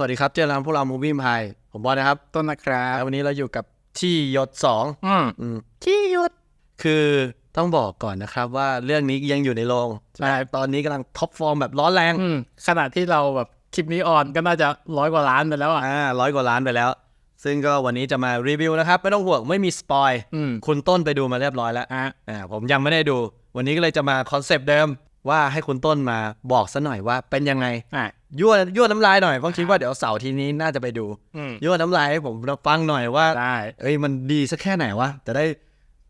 วัสดีครับเจอกันพวกเรามูวี่พายผมบอลนะครับ ต้นนะครับแล้ววันนี้เราอยู่กับที่ยศสองอืมอืมที่ยศคือต้องบอกก่อนนะครับว่าเรื่องนี้ยังอยู่ในโรงใช่ตอนนี้กำลังท็อปฟอร์มแบบร้อนแรงอืมขณะที่เราแบบคลิปนี้ออนก็น่าจะร้อยกว่าล้านไปแล้วอะอ่าร้อยกว่าล้านไปแล้ว ซึ่งก็วันนี้จะมารีวิวนะครับ ไม่ต้องห่วงไม่มีสปอยอืมคุณต้นไปดูมาเรียบร้อยแล้วอะอ่าผมยังไม่ได้ดู วันนี้ก็เลยจะมาคอนเซปต์เดิมว่าให้คุณต้นมาบอกซะหน่อยว่าเป็นยังไง อะ ยั่วยั่วน้ำลายหน่อยเพราะคิดว่าเดี๋ยวเสาร์ทีนี้น่าจะไปดูอืมยั่วน้ำลายให้ผมฟังหน่อยว่า ได้ เอ้ยมันดีสักแค่ไหนวะจะได้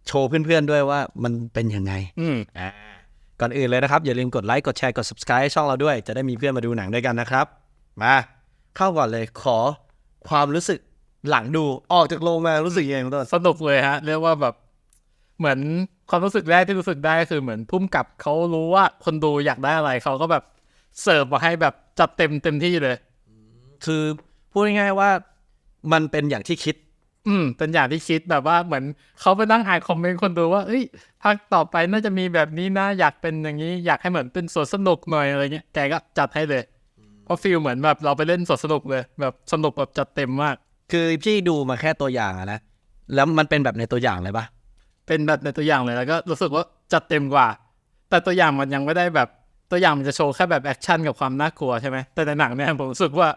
โชว์เพื่อนๆด้วยว่ามันเป็นยังไง อืมอ่าก่อนอื่นเลยนะครับ อย่าลืมกดไลค์ กดแชร์ กด subscribe ให้ช่องเราด้วย จะได้มีเพื่อนมาดูหนังด้วยกันนะครับ มา เข้าก่อนเลยขอความรู้สึกหลังดูออกจากโรงมารู้สึกยังไงคุณต้น สนุกเลยฮะ เรียกว่าแบบ เหมือนความรู้สึกแรกที่รู้สึกได้ก็คือเหมือนพุ่มกับเขารู้ว่าคนดูอยากได้อะไรเขาก็แบบ เสิร์ฟมาให้แบบจัดเต็มเต็มที่เลย คือพูดง่ายๆว่ามันเป็นอย่างที่คิด อืม เป็นอย่างที่คิดแบบว่าเหมือนเขาไปนั่งอ่านคอมเมนต์คนดูว่าเอ้ยภาคต่อไปน่าจะมีแบบนี้นะอยากเป็นอย่างนี้ อยากให้เหมือนเป็นสวนสนุกหน่อยอะไรเงี้ยแกก็จัดให้เลยเพราะฟีลเหมือนแบบเราไปเล่นสวนสนุกเลย แบบสนุกแบบจัดเต็มมาก คือพี่ดูมาแค่ตัวอย่างอะนะแล้วมันเป็นแบบในตัวอย่างเลยปะเป็นแบบในตัวอย่างเลยแล้วก็รู้สึกว่าจัดเต็มกว่า แต่ตัวอย่างมันยังไม่ได้แบบ ตัวอย่างมันจะโชว์แค่แบบแอคชั่นกับความน่ากลัวใช่ไหมแต่ในหนังเนี่ยผมรู้สึกว่า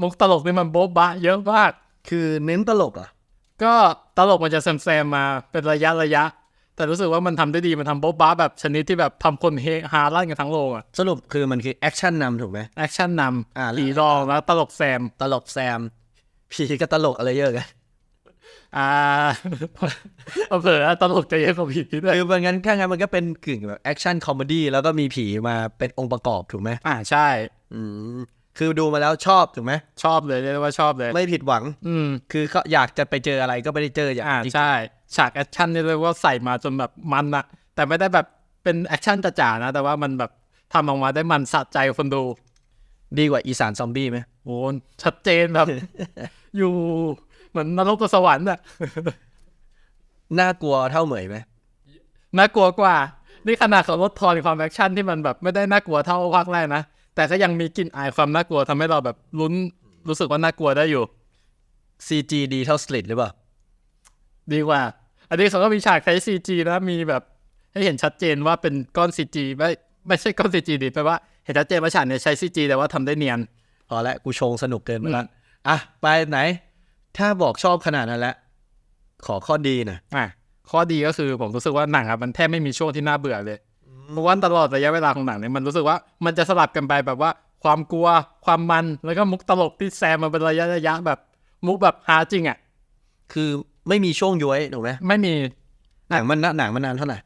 มุกตลกนี่มันโบ๊ะบะเยอะมาก คือเน้นตลกเหรอะ ก็ตลกมันจะแซมๆมาเป็นระยะระยะ แต่รู้สึกว่ามันทำได้ดีมันทำโบ๊ะบ้าแบบชนิดที่แบบทำคนเฮฮาลั่นกันทั้งโรงอะสรุปคือมันคือแอคชั่นนำถูกไหมแอคชั่นนอ่าำผีรองแล้วตลกแซม ตลกแซมผีก็ตลกอะไรเยอะกัน อ่าเผลอๆตลกจะเยอะกว่าผีด้วยคือมันงั้นแค่งั้นมันก็เป็นกึ่งแบบแอคชั่นคอมเมดี้แล้วก็มีผีมาเป็นองค์ประกอบถูกไหมอ่าใช่อืมคือดูมาแล้วชอบถูกไหมชอบเลยเรียกได้ว่าชอบเลย ไม่ผิดหวัง อืมคือเขาอยากจะไปเจออะไรก็ไม่ได้เจออย่างอ่าที่ใช่ฉากแอคชั่นนี่เรียกว่าใส่มาจนแบบมันอะแต่ไม่ได้แบบเป็นแอคชั่นจ๋าๆนะ แต่ว่ามันแบบทำออกมาได้มันสะใจคนดูดีกว่าอีสานซอมบี้ไหมโอ้ชัดเจนแบบ อยู่เห มือนนรกกับสวรรค์อะน่ากลัวเท่าเหมยไหมน่ากลัวกว่า นี่ขนาดเขาลดทอนความแอคชั่นที่มันแบบไม่ได้น่ากลัวเท่าภาคแรกนะ แต่ก็ยังมีกลิ่นอายความน่ากลัวทำให้เราแบบลุ้นรู้สึกว่าน่ากลัวได้อยู่ซีจีดีเท่าสลิดหรือเปล่า ดีกว่า อันนี้เขาก็มีฉากใช้ซีจีนะ มีแบบให้เห็นชัดเจนว่าเป็นก้อนซีจีไม่ไม่ใช่ก้อนซีจีดิแปลว่าเห็นชัดเจนว่าฉากเนี่ยใช้ซีจีแต่ว่าทำได้เนียน พอแล้วกูชงสนุกเกินไปละอะ ไปไหน ถ้าบอกชอบขนาดนั้นแล้วขอข้อดีหน่อยอะข้อดีก็คือผมรู้สึกว่าหนังอะมันแทบไม่มีช่วงที่น่าเบื่อเลยเพราะว่าตลอดระยะเวลาของหนังเนี่ยมันรู้สึกว่ามันจะสลับกันไปแบบว่าความกลัวความมันแล้วก็มุกตลกที่แซมมาเป็นระยะระยะแบบ มุกแบบฮาจริงอะคือไม่มีช่วงย้วยถูกไหมไม่มีหนังมันหนังมันนานเท่าไหร่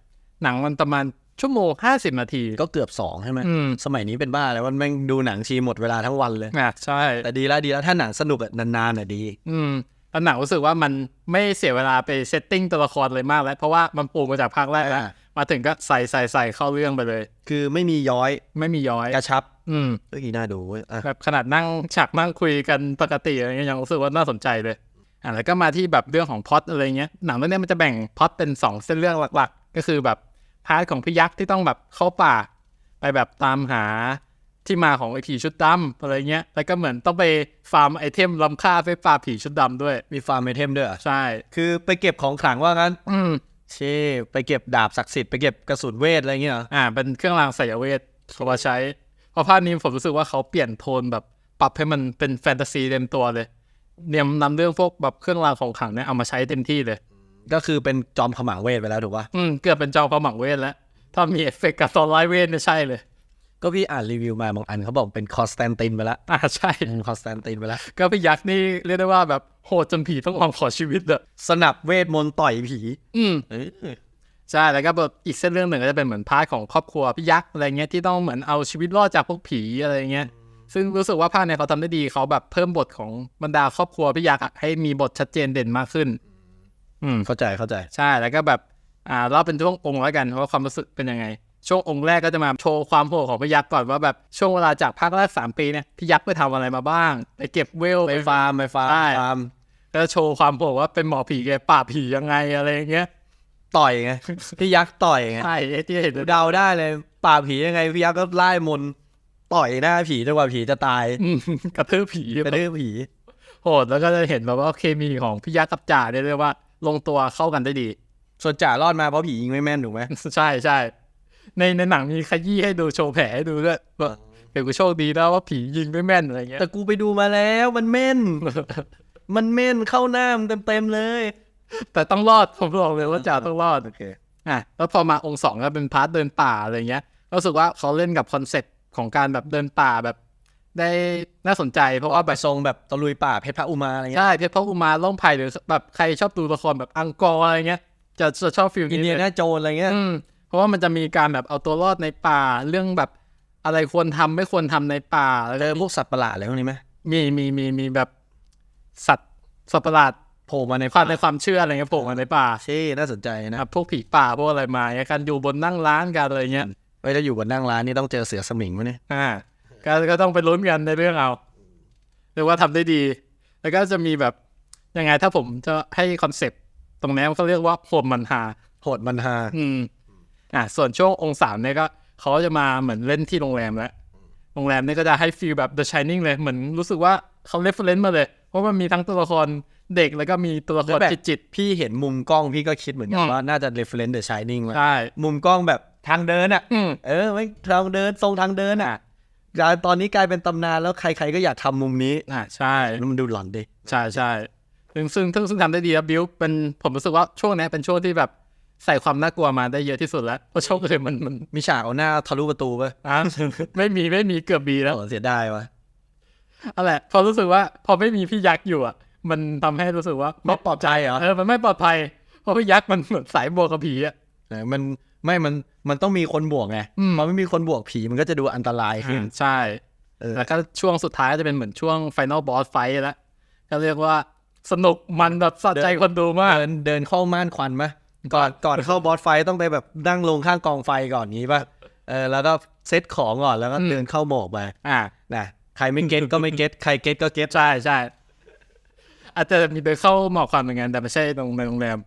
หนังมันประมาณ ชั่วโมงห้าสิบนาที ก็เกือบสองใช่ไหมอืม สมัยนี้เป็นบ้าแล้วมันแม่งดูหนังชีหมดเวลาทั้งวันเลย อะใช่ แต่ดีแล้วดีแล้วถ้าหนังสนุกอะนานๆอะดี อืมแล้วหนังรู้สึกว่ามันไม่เสียเวลาไปเซตติ้งตัวละครเลยมากแล้ว เพราะว่ามันปูมาจากภาคแรกแล้วอ่า มาถึงก็ใส่ใส่ใส่เข้าเรื่องไปเลย คือไม่มีย้อยไม่มีย้อย กระชับอืม เอ้ยน่าดูเว้ยอะแบบขนาดนั่งฉากนั่งคุยกันปกติอะไรเงี้ยยังรู้สึกว่าน่าสนใจเลยอะแล้วก็มาที่แบบเรื่องของพล็อตอะไรเงี้ยหนังเรื่องเนี้ยมันจะแบ่งพล็อตเป็นสองเส้นเรื่องหลักๆ ก็คือแบบ พาร์ทของพี่ยักษ์ที่ต้องแบบเข้าป่า ไปแบบตามหาที่มาของไอ้ผีชุดดำอะไรเงี้ย แล้วก็เหมือนต้องไปฟาร์มไอเทมล้ำค่าไปปราบผีชุดดำด้วย มีฟาร์มไอเทมด้วยเหรอใช่ คือไปเก็บของขลังว่างั้น อืมเช่ไปเก็บดาบศักดิ์สิทธิ์ไปเก็บกระสุนเวทอะไรเงี้ยเหรออ่า เป็นเครื่องรางไสยเวทเขามาใช้ เพราะภาคนี้ผมรู้สึกว่าเขาเปลี่ยนโทนแบบปรับให้มันเป็นแฟนตาซีเต็มตัวเลย เนี่ยนำเรื่องพวกแบบเครื่องรางของขลังเนี่ยเอามาใช้เต็มที่เลย ก็คือเป็นจอมขมังเวทไปแล้วถูกปะอืมเกือบเป็นเจ้าความหมังเวทแล้ว ถ้ามีเอฟเฟกต์กับตอนไลฟ์เวทเนี่ยใช่เลย ก็พี่อ่านรีวิวมาบางอันเขาบอกเป็นคอสแตนตินไปแล้วอ่าใช่คอสแตนตินไปแล้ว ก็พี่ยักษ์นี่เรียกได้ว่าแบบโหดจนผีต้องลองขอชีวิตเลยสนับเวทมนต์ต่อยผี อืมเออใช่แล้วก็แบบอีกเส้นเรื่องหนึ่งก็จะเป็นเหมือนพาร์ทของครอบครัวพี่ยักษ์อะไรเงี้ยที่ต้องเหมือนเอาชีวิตรอดจากพวกผีอะไรเงี้ยซึ่งรู้สึกว่าภาคเนี่ยเขาทำได้ดีเขาแบบเพิ่มบทของบรรดาครอบครัวพี่ยักษ์อะให้มีบทชัดเจนเด่นมากขึ้น อืมเข้าใจเข้าใจ ใช่แล้วก็แบบอ่าเล่าเป็นช่วงองค์แล้วกันว่าความรู้สึกเป็นยังไง ช่วงองค์แรกก็จะมาโชว์ความโหดของพี่ยักษ์ก่อนว่าแบบช่วงเวลาจากภาคแรกสามปีเนี่ยพี่ยักษ์ไปทำอะไรมาบ้างไปเก็บเวลไปฟาร์มไปฟาร์มใช่ฟาร์มก็โชว์ความโหดว่าเป็นหมอผีแกปราบผียังไงอะไรอย่างเงี้ยต่อยไงพี่ยักษ์ต่อยไงใช่ไอ้ที่เห็นเดาได้เลยป่าบผียังไงพี่ยักษ์ก็ไล่มนต์ต่อยหน้าผีจนกว่าผีจะตายอืมกระทืบผีกระดื้อผี โหดแล้วก็จะเห็นแบบว่าเคมีของพี่ยักษ์กับจ่าเนี่ยเรียกว่า ลงตัวเข้ากันได้ดี ส่วนจ่ารอดมาเพราะผียิงไม่แม่นถูกไหมใช่ใช่ในในหนังมีขยี้ให้ดูโชว์แผลให้ดูด้วยว่าเดี๋ยวกูโชคดีนะว่าผียิงไม่แม่นอะไรเงี้ยแต่กูไปดูมาแล้วมันแม่น มันแม่นเข้าหน้ามันเต็มๆเลย แต่ต้องรอดผมบอกเลยว่าจ่าต้องรอดโอเคอะแล้วพอมาองค์สองก็เป็นพาร์ทเดินป่าอะไรเงี้ยรู้สึกว่าเขาเล่นกับคอนเซ็ปต์ของการแบบเดินป่าแบบ ได้น่าสนใจ เพราะว่าว่าแบบทรงแบบตะลุยป่าเพชรพระอุมาอะไรเงี้ยใช่เพชรพระอุมาล่องไผ่หรือแบบใครชอบดูละครแบบอังกอร์อะไรเงี้ยจะจะชอบฟิลอินนี้เดียเลยนาโจนอะไรเงี้ยอืมเพราะว่ามันจะมีการแบบเอาตัวรอดในป่าเรื่องแบบอะไรควรทำไม่ควรทำในป่าแล้วเจก็อพวกสัตว์ประหลาดอะไรพวกนี้ไหมมีมีมีมีแบบสัตว์สัตว์ประหลาดโผล่มาในความในความเชื่ออะไรเงี้ยโผล่มาในป่าเช่น่าสนใจนะนะครับพวกผีป่าพวกอะไรมาเนี่ยการอยู่บนนั่งร้านกันอะไรเงี้ยไว้ถ้าอยู่บนนั่งร้านนี่ต้องเจอเสือสมิงไหมเนี่ยอ่า ก็ก็ต้องไปลุ้นกันในเรื่องเอาเรียกว่าทำได้ดี แล้วก็จะมีแบบยังไงถ้าผมจะให้คอนเซปต์ตรงนี้มันก็เรียกว่าโหดมันหาโหดมันฮาอืมอะส่วนช่วงองค์สามเนี่ยก็เขาก็จะมาเหมือนเล่นที่โรงแรมแล้วโรงแรมเนี่ยก็จะให้ฟีลแบบ The Shining เลยเหมือนรู้สึกว่าเขาเรฟเฟรนซ์มาเลย เพราะมันมีทั้งตัวละครเด็กแล้วก็มีตัวละครจิตจิตพี่เห็นมุมกล้องพี่ก็คิดเหมือนกัอืนมว่าน่าจะ reference The Shining มาใช่มุมกล้องแบบทางเดินอะอืมเออไม่ทางเดินทรงทางเดินอะกลาย ตอนนี้กลายเป็นตำนานแล้วใครๆก็อยากทำมุมนี้อะใช่แล้วมันดูหลอนดิใช่ใช่ซึ่งซึ่งซึ่งซึ่งทำได้ดีแล้วบิวเป็นผมรู้สึกว่าช่วงเนี้ยเป็นช่วงที่แบบใส่ความน่ากลัวมาได้เยอะที่สุดแล้วเพราะช่วงอื่นมันมันมีฉากเอาหน้าทะลุประตูไปอะไม่มีไม่มีเกือบบีแล้วโอ้เสียดายวะนั่นแหละพอรู้สึกว่า พอไม่มีพี่ยักษ์อยู่อะ มันทำให้รู้สึกว่าไม่ปลอบใจเหรอเออมันไม่ปลอดภัยเพราะพี่ยักษ์มันเหมือนสายบวกกับผีอะเออมัน ไม่มันมันต้องมีคนบวกไงอืมมันไม่มีคนบวกผีมันก็จะดูอันตรายขึ้นใช่เออแล้วก็ช่วงสุดท้ายก็จะเป็นเหมือนช่วง Final Boss Fight แล้วก็เรียกว่าสนุกมันแบบสะใจคนดูมาก เดินเดินเข้าม่านควันไหมก่อนก่อนเข้าบอสไฟท์ต้องไปแบบนั่งลงข้างกองไฟก่อนงี้ป่ะเออแล้วก็เซตของก่อนแล้วก็อืมเดินเข้าโหมกไปอ่านะใครไม่เก็ตก็ไม่เก็ตใครเก็ตก็เก็ตใช่ใช่อาจจะมีเดินเข้าหมอกควันเหมือนกันแต่ไม่ใช่ตรงในโรงแรม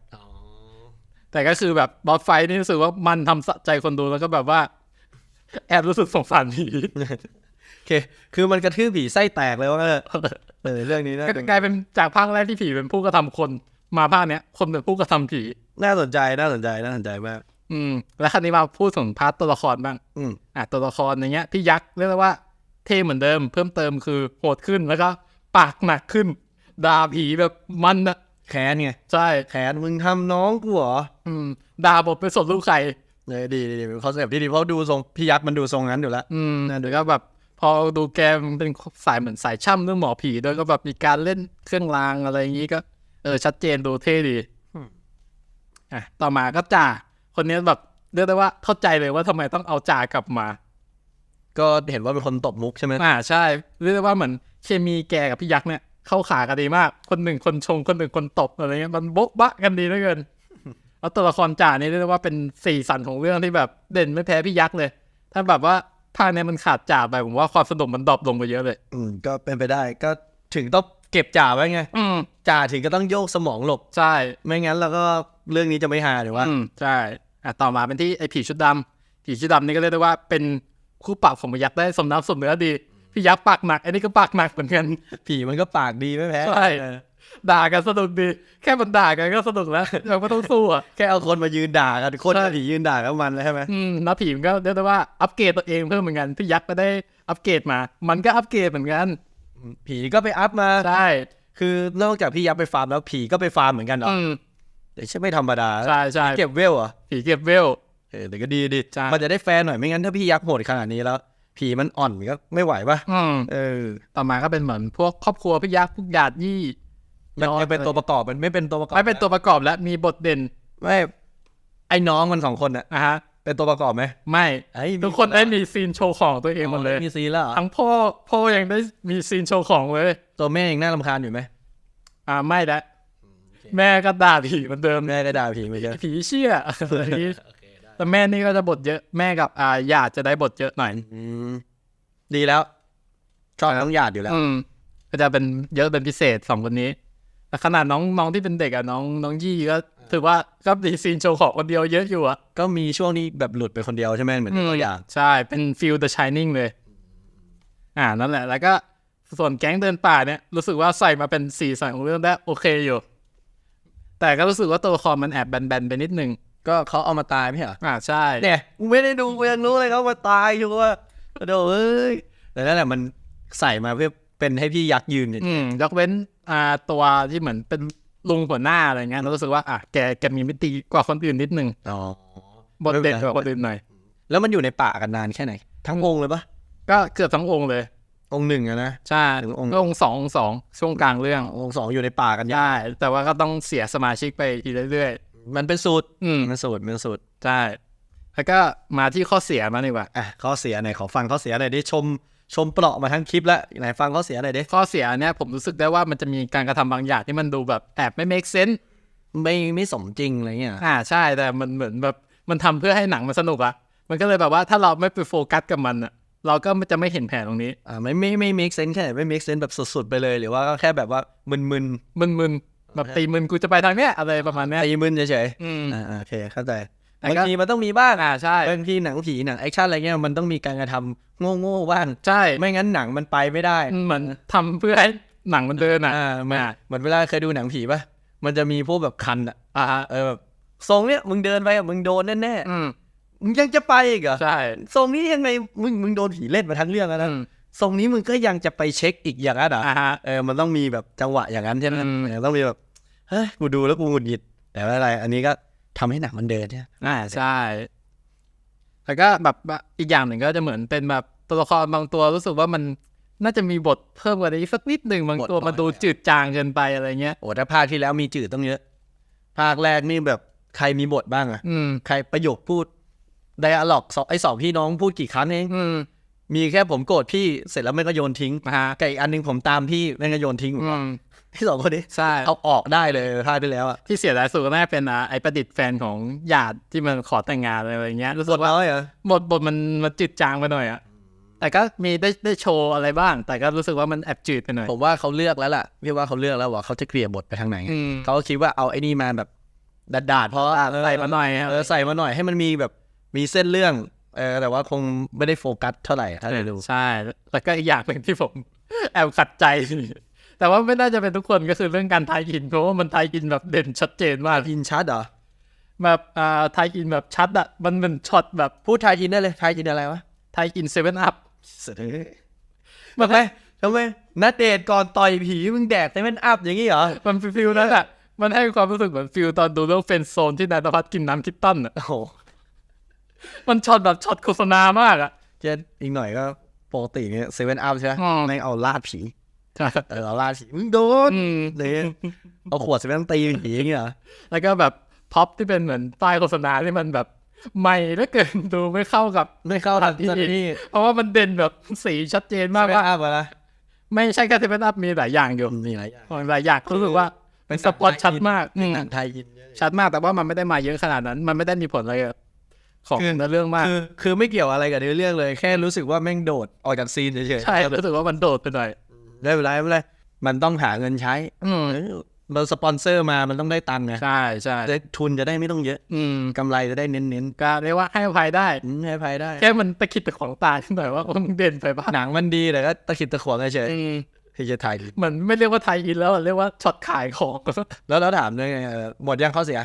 แต่ก็คือแบบบอสไฟท์นี่รู้สึกว่ามันทำสะใจคนดูแล้วก็แบบว่า แอบรู้สึกสงสารผีโอเค คือมันกระทืบผีไส้แตกเลยว่าเออเออเรื่องนี้น่าก็กลายเป็นจากภาคแรกที่ผีเป็นผู้กระทำคนมาภาคเนี้ย คนเป็นผู้กระทำผีน่าสนใจน่าสนใจน่าสนใจมากอืม แล้วคราวนี้มาพูดถึงพาร์ทตัวละครบ้างอืมอะตัวละครอย่างเงี้ยพี่ยักษ์เรียกได้ว่าเท่เหมือนเดิม เพิ่มเติมคือโหดขึ้นแล้วก็ปากหนักขึ้นด่าผีแบบมันนะ แค้นไงใช่แค้นมึงทำน้องกูเหรออืมด่าบทไปสดลูกใครเออดีดีดีเป็นคอนเซ็ปต์ที่ดีเพราะดูทรงพี่ยักษ์มันดูทรงนั้นอยู่แล้วอืมเดี๋ยวก็แบบพอดูแกมันเป็นสายเหมือนสายช่ำเรื่องหมอผีด้วยก็แบบมีการเล่นเครื่องรางอะไรอย่างงี้ก็ เออชัดเจนดูเท่ดีอืมอะต่อมาก็จ่าคนนี้แบบเรียกได้ว่าเข้าใจเลยว่าทำไมต้องเอาจ่ากลับมา ก็เห็นว่าเป็นคนตบมุกใช่ไหมอ่าใช่เรียกได้ว่าเหมือนเคมีแกกับพี่ยักษ์เนี่ย เข้าขากันดีมาก คนหนึ่งคนชง คนหนึ่งคนตบอะไรเงี้ยมันโบ๊ะบะกันดีเหลือเกินแล้วตัวละครจ่านี่เรียกได้ว่าเป็นสีสันของเรื่องที่แบบเด่นไม่แพ้พี่ยักษ์เลย ถ้าแบบว่าภาคเนี้ยมันขาดจ่าไปผมว่าความสนุกมันดรอปลงไปเยอะเลย อืมก็เป็นไปได้ก็ถึงต้องเก็บจ่าไว้ไงอืมจ่าถึงก็ต้องโยกสมองหลบ ใช่ไม่งั้นเราก็เรื่องนี้จะไม่หาหรือว่าอืมใช่อะต่อมาเป็นที่ไอ้ผีชุดดำผีชุดดำนี่ก็เรียกได้ว่าเป็นคู่ปรับของพี่ยักษ์ได้สมน้ำสมเนื้อดี พี่ยักษ์ปากหนักไอ้นี่ก็ปากหนักเหมือนกันผีมันก็ปากดีไม่แพ้ใช่เออด่ากันสนุกดี แค่มันด่ากันก็สนุกแล้วเราก็ต้องสู้อะแค่เอาคนมายืนด่ากันคนใช่กับผียืนด่ากันมันเลยใช่ไหมอืมแล้วผีมันก็เรียกได้ว่าอัปเกรดตัวเองเพิ่มเหมือนกันพี่ยักษ์ก็ได้อัปเกรดมา มันก็อัปเกรดเหมือนกัน ผีก็ไปอัพมาใช่คือนอกจากพี่ยักษ์ไปฟาร์มแล้วผีก็ไปฟาร์มเหมือนกันเหรออืมแต่ใช่ไม่ธรรมดาใช่ใช่เก็บเวลเหรอผีเก็บเวลเออแต่ก็ดีดีใช่มันจะได้แฟร์หน่อยไม่งั้นถ้าพี่ยักษ์โหดขนาดนี้แล้ว ผีมันอ่อนก็ไม่ไหวปะอืมเออ ต่อมาก็เป็นเหมือนพวกครอบครัวพี่ยักษ์พวกญาติยี่มันยังเป็นตัวประกอบมันไม่เป็นตัวประกอบไม่เป็นตัวประกอบและมีบทเด่นไม่ไอ้น้องมันสองคนน่ะนะฮะ เป็นตัวประกอบไหมไม่ไอ้มีทุกคนได้มีซีนโชว์ของตัวเองหมดเลยมีซีนแล้วเหรอทั้งพ่อพ่อยังได้มีซีนโชว์ของเลยตัวแม่ยังน่ารำคาญอยู่ไหมอ่าไม่ละแม่ก็ด่าผีเหมือนเดิมแม่ก็ด่าผีไม่ใช่ผีเชี่ยอะไรอย่างงี้ แต่แม่นี่ก็จะบทเยอะแม่กับอ่าหยาดจะได้บทเยอะหน่อย อืมดีแล้ว ชอบต้องหยาดอยู่แล้ว อืมก็จะเป็นเยอะเป็นพิเศษสองคนนี้แต่ขนาดน้องน้องที่เป็นเด็กอะน้องน้องยี่ก็ถือว่าก็มีซีนโชว์ของคนเดียวเยอะอยู่อะก็มีช่วงนี้แบบหลุดไปคนเดียวใช่ไหมเหมือนตัวอย่างใช่เป็นฟิล The Shining เลย อ่านั่นแหละ แล้วก็ส่วนแก๊งเดินป่าเนี่ยรู้สึกว่าใส่มาเป็นสีสันของเรื่องได้โอเคอยู่ แต่ก็รู้สึกว่าตัวละครมันแอบแบนๆไปนิดนึง ก็เขาเอามาตายไม่ใช่เหรออ่าใช่ เนี่ยกูไม่ได้ดูกูยังรู้เลยเขามาตายอยู่ว่าโดเอ้ยแต่นั่นแหละมันใส่มาเพื่อเป็นให้พี่ยักษ์ยืนเนี่ยอืมยกเว้นอ่าตัวที่เหมือนเป็นลุงหัวหน้าอะไรเงี้ยเรารู้สึกว่าอะแกแกมีมิติกว่าคนอื่นนิดนึงอ๋อ บทเด่นกว่าคนอื่นหน่อย แล้วมันอยู่ในป่ากันนานแค่ไหน ทั้งองค์เลยปะก็เกือบทั้งองค์เลย องค์หนึ่งอะนะ ใช่ถึงองค์ ก็องค์สององค์สองช่วงกลางเรื่อง องค์สองอยู่ในป่ากันยาก ใช่ แต่ว่าก็ต้องเสียสมาชิกไปทีเรื่อย มันเป็นสูตรๆอืมมันสูตรมันสูตรใช่แล้วก็มาที่ข้อเสียมาดีกว่าอะข้อเสียไหนขอฟังข้อเสียหน่อยดิชมชมเปราะมาทั้งคลิปแล้วไหนฟังข้อเสียหน่อยดิข้อเสียเนี่ยผมรู้สึกได้ว่ามันจะมีการกระทำบางอย่างที่มันดูแบบแอบไม่ make sense ไม่ไม่สมจริงอะไรเงี้ยอ่าใช่แต่มันเหมือนแบบมันทำเพื่อให้หนังมันสนุกอะมันก็เลยแบบว่าถ้าเราไม่ไปโฟกัสกับมันอะเราก็จะไม่เห็นแผนตรงนี้อ่าไม่ไม่ไม่ make sense แค่ไหนไม่ make sense แบบสุดๆไปเลย หรือว่าก็แค่แบบว่ามึนมึนๆ แบบตีมึนกูจะไปทางเนี้ยอะไรประมาณๆเนี้ยตีมึนเฉยอืมๆอ่าอ่าโอเคเข้าใจแต่บางก็ทีมันต้องมีบ้างอ่าใช่บางทีหนังผีหนังแอคชั่นอะไรเงี้ยมันต้องมีการกระทำโง่ๆบ้างใช่ไม่งั้นหนังมันไปไม่ได้เหมือนทำเพื่อให้หนังมันเดินอะอ่าเหมือนอ่าเหมือนเวลาเคยดูหนังผีป่ะมันจะมีพวกแบบคันอะอ่าฮะเออแบบทรงเนี้ยมึงเดินไปอะมึงโดนแน่อืมๆมึงยังจะไปอีกเหรอใช่ทรงนี้ยังไงมึงมึงโดนผีเล่นมาทั้งเรื่องแล้วนะอืมทรงนี้มึงก็ยังจะไปเช็คอีกอย่างนั้นเหรออ่าฮะเออมันต้องมีแบบจังหวะอย่างนั้นใช่ไหมอืมเออต้องมีแบบ เฮ้ยกูดูแล้วกูหงุดหงิด แต่ไม่เป็นไร อันนี้ก็ทำให้หนังมันเดินใช่ไหมอ่าใช่ แล้วก็แบบว่าอีกอย่างหนึ่งก็จะเหมือนเป็นแบบตัวละครบางตัวรู้สึกว่ามันน่าจะมีบทเพิ่มกว่านี้สักนิดหนึ่งบางตัวมันดูจืดจางเกินไปอะไรเงี้ย โอ้ถ้าภาคที่แล้วมีจืดต้องเยอะ ภาคแรกนี่แบบใครมีบทบ้างอะอืม ใครประโยคพูดไดอะล็อกสองไอ้สองพี่น้องพูดกี่ครั้งเองอืมมีแค่ผมโกรธพี่เสร็จแล้วแม่งก็โยนทิ้งนะฮะกับอีกอันหนึงผมตามพี่แม่งก็โยนทิ้ง อืม ที่สองคนนี้ใช่เอาออกได้เลยภาคที่แล้วอะที่เสียดายสุดก็น่าจะเป็นอะไอ้ประดิษฐ์แฟนของหยาดที่มันขอแต่งงานอะไรอย่างเงี้ยรู้บสึทกว่าเราเหรอบทบทมันมันจืดจางไปหน่อยอะแต่ก็มีได้ได้โชว์อะไรบ้าง แต่ก็รู้สึกว่ามันแอบจืดไปหน่อย ผมว่าเขาเลือกแล้วล่ะ พี่ว่าเขาเลือกแล้วว่าเขาจะเกลี่ยบทไปทางไหนอืมเขาก็คิดว่าเอาไอ้นี่มาแบบดาดๆเพราะว่าใส่มาหน่อยครับเออใส่มาหน่อยให้มันมีแบบมีเส้นเรื่องเออแต่ว่าคงไม่ได้โฟกัสเท่าไหร่ถ้าได้ดูใช่ แล้วก็อีกอย่างหนึ่งที่ผมแอบขัดใจ แต่ว่าไม่น่าจะเป็นทุกคนก็คือเรื่องการทายอินเพราะว่ามันทายอินแบบเด่นชัดเจนมากอินชัดเหรอแบบอ่าทายอินแบบชัดอะมันเป็นช็อตแบบพูดไทยอินได้เลยไทยอินอะไรวะทายอินเซเว่นอัพเสร็จเลยทำไมทำไมนัดเดทก่อนต่อยผีมึงแดกแต่มันอัพอย่างงี้เหรอมันฟิลนั้นอะมันให้ความรู้สึกเหมือนฟิลตอนดูเรื่องเฟนโซนที่นายตพัฒน์กินน้ำคิตตันอะโอ้โหมันช็อตแบบช็อตโฆษณามากอะเจนอีกหน่อยก็ปกติเนี่ยเซเว่นอัพใช่ไหมอืมแม่งเอาลาดผีใช่ เออเอาลาดผีมึงโดนอืมเลยเอาขวดเซเว่นตีผีอย่างงี้เหรอแล้วก็แบบพ็อปที่เป็นเหมือนป้ายโฆษณาที่มันแบบใหม่เหลือเกินดูไม่เข้ากับไม่เข้าทันที่นี่เพราะว่ามันเด่นแบบสีชัดเจนมากเซเว่ว่านอัพอะนะไม่ใช่แค่เซเว่นอัพมีหลายอย่างอยู่มีหลายอย่างของหลายอย่างรู้สึกว่าเป็นสปอตชัดมากอืมหนังไทยอินเยอะชัดมากแต่ว่ามันไม่ได้มาเยอะขนาดนั้น มันไม่ได้มีผลอะไรกับของคือเนื้อเรื่องมากคือคือไม่เกี่ยวอะไรกับเนื้อเรื่องเลย แค่รู้สึกว่าแม่งโดดออกจากซีนเฉยๆใช่รู้สึกว่ามันโดดไปหน่อย ไม่เป็นไรไม่เป็นไรมันต้องหาเงินใช้ อืมเออเราสปอนเซอร์มามันต้องได้ตังค์ไงใช่ใช่ได้ทุนจะได้ไม่ต้องเยอะ อืมกำไรจะได้เน้นก็เรียกว่าให้อภัยได้ ๆอืมให้ภัยได้ แค่มันตะคิดตะของตาขึ้นหน่อยว่ามันเด่นไปบ้างหนังมันดีแต่ก็ตะขิดตะขวงเฉยอืมๆที่จะถ่ายดีเหมือนไม่เรียกว่าไทยอินแล้วเรียกว่าช็อตขายของ แล้วแล้วถามด้วยไงเออหมดยังข้อเสีย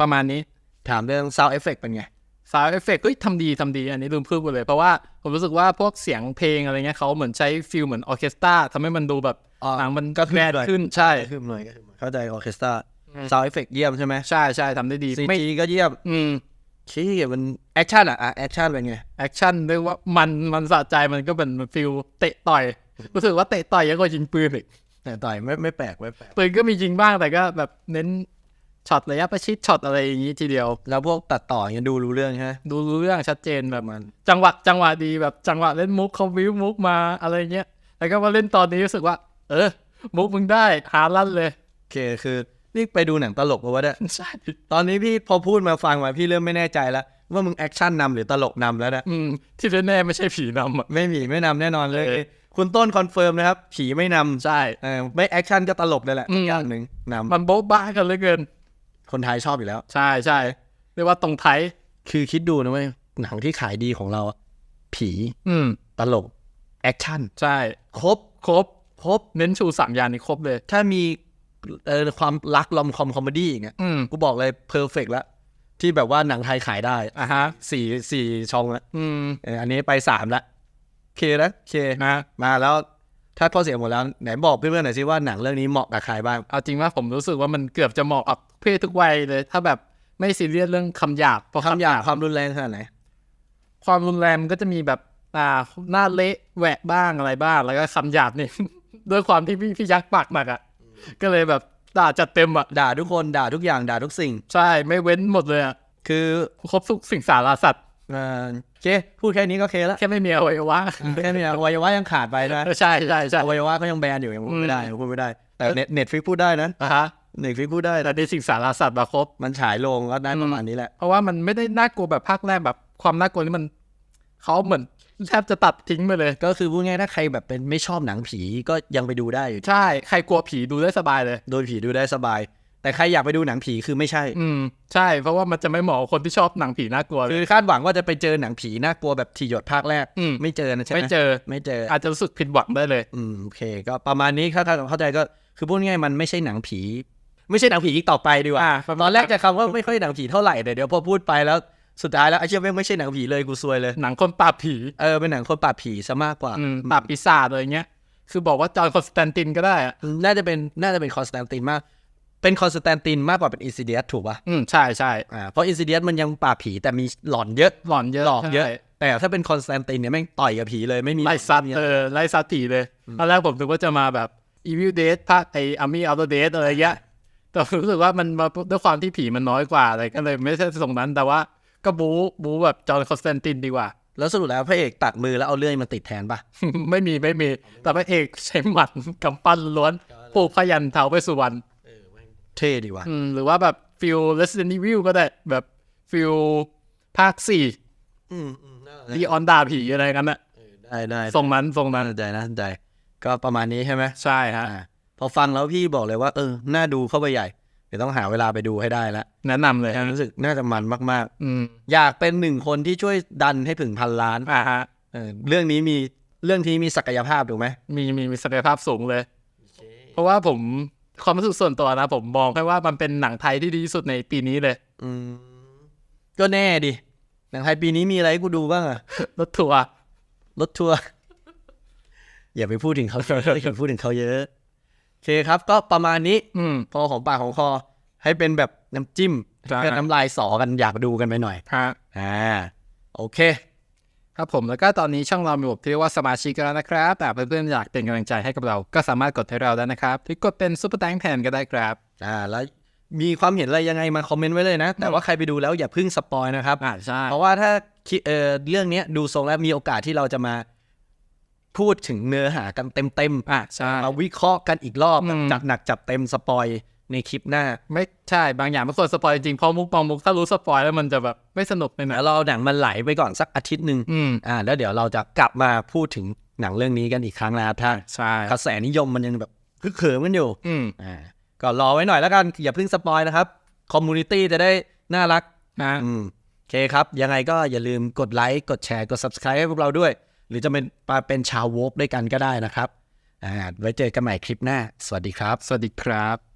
ประมาณนี้ ถามเรื่อง sound effect เป็นไง ซาวเอฟเฟกต์เฮ้ยทำดีทำดี อันนี้ลืมพูดไปเลย เพราะว่าผมรู้สึกว่าพวกเสียงเพลงอะไรเงี้ยเขาเหมือนใช้ฟิลเหมือนออร์เคสตราทำให้มันดูแบบอ๋อหนังมันก็ขึ้นแกรนด้วยขึ้นใช่ขึ้นหน่อยก็ขึ้นหน่อยเข้าใจออเคสตรา sound effect เยี่ยมใช่ไหมใช่ใช่ทำได้ดีซีไม่จีก็เยี่ยม อืมชี้มันแอคชั่นอะอะแอคชั่นเป็นไงแอคชั่นเรียกว่ามันมันสะใจมันก็เป็นฟิลเตะต่อยรู้สึกว่าเตะต่อยเยอะกว่ายิงปืนอีกแต่ต่อยไม่ไม่แปลกไม่แปลกปืนก็มียิงบ้างแต่ก็แบบเน้น ช็อตระยะประชิดช็อตอะไรอย่างนี้ทีเดียว แล้วพวกตัดต่ออย่างเงี้ยดูรู้เรื่องใช่ไหมดูรู้เรื่องชัดเจนแบบมัน จังหวะจังหวะดีแบบจังหวะเล่นมุกเขาวิวมุกมาอะไรเงี้ยแล้วก็มาเล่นตอนนี้รู้สึกว่า เออ มุกมึงได้หาลั่นเลยโอเคคือนี่ไปดูหนังตลกเพราะว่าเนี่ยใช่ตอนนี้พี่พอพูดมาฟังมาพี่เริ่มไม่แน่ใจแล้วว่ามึงแอคชั่นนำหรือตลกนำแล้วนะอืมที่แน่ๆไม่ใช่ผีนำอะไม่มีไม่นำแน่นอนเลยเออคุณต้นคอนเฟิร์มนะครับ ผีไม่นำใช่เออไม่แอคชั่นก็ตลกนั่นแหละอืมอย่างหนึ่งนมันโบ๊ะบ้ากันเหลือเกินำ คนไทยชอบอยู่แล้ว ใช่ใช่เรียกว่าตรงไทย คือคิดดูนะเว้ยหนังที่ขายดีของเราอะผี อืม ตลก แอคชั่น ใช่ ครบ ครบ ครบ เน้นชูสามอย่างนี้ครบเลย ถ้ามีเอ่อความรักลอมคอมคอมเมดี้อย่างเงี้ยอืม กูบอกเลยเพอร์เฟกแล้วที่แบบว่าหนังไทยขายได้อะฮะ สี่สี่ช่องละอืม เอออันนี้ไปสามละเคนะเค นะ มาแล้ว ถ้าข้อเสียหมดแล้วไหนบอกเพื่อนๆหน่อยสิว่าหนังเรื่องนี้เหมาะกับใครบ้าง เอาจริงว่าผมรู้สึกว่ามันเกือบจะเหมาะกับเพศทุกวัยเลย ถ้าแบบไม่ซีเรียสเรื่องคำหยาบเพราะคำหยาบความรุนแรงขนาดไหน ความรุนแรงมันก็จะมีแบบอ่าหน้าเละแหวะบ้างอะไรบ้าง แล้วก็คำหยาบนี่ ด้วยความที่พี่พี่ยักษ์ปากหนักอะก็เลยแบบด่าจัดเต็มอะด่าทุกคนด่าทุกอย่างด่าทุกสิ่ง ใช่ไม่เว้นหมดเลยอะคือครบทุกสิ่งสาราสัตว์ เอ่อเคพูดแค่นี้ก็เคแล้วแค่ไม่มีอวัยวะแค่นี้อวัยวะยังขาดไปนะใช่ใช่ใช่อวัยวะก็ยังแบนอยู่ยังพูดไม่ได้ยังพูดไม่ได้ แต่เน็ตเน็ตฟิกพูดได้นะอะฮะเน็ตฟิกพูดได้แต่ในสิ่งสาราสัตว์มาครบมันฉายลงก็ได้ประมาณนี้แหละเพราะว่ามันไม่ได้น่ากลัวแบบภาคแรกแบบความน่ากลัวนี่มันเขาเหมือนแทบจะตัดทิ้งไปเลย ก็คือพูดง่ายๆถ้าใครแบบเป็นไม่ชอบหนังผีก็ยังไปดูได้อยู่ใช่ใครกลัวผีดูได้สบายเลย โดยผีดูได้สบาย แต่ใครอยากไปดูหนังผีคือไม่ใช่ อืมใช่ เพราะว่ามันจะไม่เหมาะกับคนที่ชอบหนังผีน่ากลัวเลคืยอคาดหวังว่าจะไปเจอหนังผีน่ากลัวแบบทีหยดภาคแรก อืม ไม่เจอนะใช่ไหมไม่เจอ ไม่เจอ อาจจะรู้สึกผิดหวังได้เลย อืมโอเค ก็ประมาณนี้ถ้าถ้าเข้าใจก็คือพูดง่ายๆมันไม่ใช่หนังผี ไม่ใช่หนังผีอีกต่อไปดีกว่าอ่าตอนแรกจะคำว่าไม่ค่อยหนังผีเท่าไหร่แต่เดี๋ยวพอพูดไปแล้วสุดท้ายแล้วไอ้เชี่ยแม่งไม่ใช่หนังผีเลยกูซวยเลย หนังคนปราบผีเออเป็นหนังคนปราบผีซะมากกว่าอืมปราบปีศาจอะไรเงี้ยคือบอกว่าจอห์นคอนสแตนตินก็ได้อะน่าจะเป็นน่าจะเป็นคอนสแตนตินมาก เป็นคอนสแตนตินมากกว่าเป็นอินซิเดียสถูกป่ะอืมใช่ใช่อ่าเพราะอินซิเดียสมันยังปราบผีแต่มีหลอนเยอะหลอนเยอะหลอกเยอะใช่แต่ถ้าเป็นคอนสแตนตินเนี่ยแม่งต่อยกับผีเลยไม่มีไล่ซัดไม่มีเออไล่ซัดผีเลยตอนแรกผมนึกว่าจะมาแบบ Evil Dead ภาคไอ Army of the Dead อะไรเงี้ยแต่รู้สึกว่ามันมาด้วยความที่ผีมันน้อยกว่าอะไรก็เลยไม่ใช่ตรงนั้นแต่ว่าก็บู๊บู๊แบบจอห์นคอนสแตนตินดีกว่า แล้วสรุปแล้วพระเอกตัดมือแล้วเอาเลื่อยมาติดแทนป่ะไม่มีไม่มี แต่พระเอกใช้หมัดกำปั้นล้วนปลูกพยันเท้าไปสุวรรณ เท่ดีว่ะอืมหรือว่าแบบฟิล Resident Evil ก็ได้แบบฟิลภาคสี่อืมอืมน่าสนใจดีออนด่าผีอะไรกันนะได้ได้ทรงนั้นทรงนั้น่านสนใจน่าสนใจก็ประมาณนี้ใช่ไหมใช่ฮะอ่าพอฟังแล้วพี่บอกเลยว่า เออ น่าดูเข้าไปใหญ่เดี๋ยวต้องหาเวลาไปดูให้ได้แล้วแนะนำเลยฮะรู้สึกน่าจะมันมากอืมๆอยากเป็นหนึ่งคนที่ช่วยดันให้ถึงพันล้านอ่าฮะเออเรื่องนี้มีเรื่องที่มีศักยภาพถูกไหมมีมีมีศักยภาพสูงเลย เพราะว่าผม ความรู้สึกส่วนตัวนะ ผมมองแค่ว่ามันเป็นหนังไทยที่ดีที่สุดในปีนี้เลย อืม ก็แน่ดิ หนังไทยปีนี้มีอะไรให้กูดูบ้างอะรถทัวร์รถทัวร์อย่าไปพูดถึงเขาเยอะอย่าไปพูดถึงเขาเยอะโอเคครับ ก็ประมาณนี้ อืม พอของปากของคอ ให้เป็นแบบน้ำจิ้มใช่ เพื่อน้ำลายสอกันอยากดูกันไปหน่อย ฮะ อ่า โอเค ครับผมแล้วก็ตอนนี้ช่องเรามีระบบที่เรียกว่าสมาชิกแล้วนะครับแต่เพื่อนๆอยากเป็นกำลังใจให้กับเรา ก็สามารถกดให้เราได้นะครับหรือกดเป็นซุปเปอร์แตงแทนก็ได้ครับอ่าแล้วมีความเห็นอะไรยังไงมาคอมเมนต์ไว้เลยนะ แต่ว่าใครไปดูแล้วอย่าเพึ่งสปอยนะครับอ่าใช่เพราะว่าถ้าคิดเออเรื่องเนี้ยดูทรงแล้วมีโอกาสที่เราจะมาพูดถึงเนื้อหากันเต็มอ่าใช่ๆมาวิเคราะห์กันอีกรอบอืมจัดหนักจัดเต็มสปอย ในคลิปหน้า ไม่ใช่บางอย่างไม่ควรสปอยจริงๆเพราะมุกบางมุกถ้ารู้สปอยแล้วมันจะแบบไม่สนุกในหนังแล้วเราเอาหนังมันไหลไปก่อนสักอาทิตย์หนึ่งอืมอ่า แล้วเดี๋ยวเราจะกลับมาพูดถึงหนังเรื่องนี้กันอีกครั้งนะครับถ้าใช่กระแสนิยมมันยังแบบคึกเขิมกันอยู่อืมอ่าก็รอไว้หน่อยแล้วกันอย่าเพิ่งสปอยนะครับคอมมูนิตี้จะได้น่ารักนะอืมโอเคครับ ยังไงก็อย่าลืมกดไลค์กดแชร์กด subscribe ให้พวกเราด้วย หรือจะเป็นมาเป็นชาวโวกด้วยกันก็ได้นะครับอ่าไว้เจอกันใหม่คลิปหน้า สวัสดีครับ สวัสดีครับ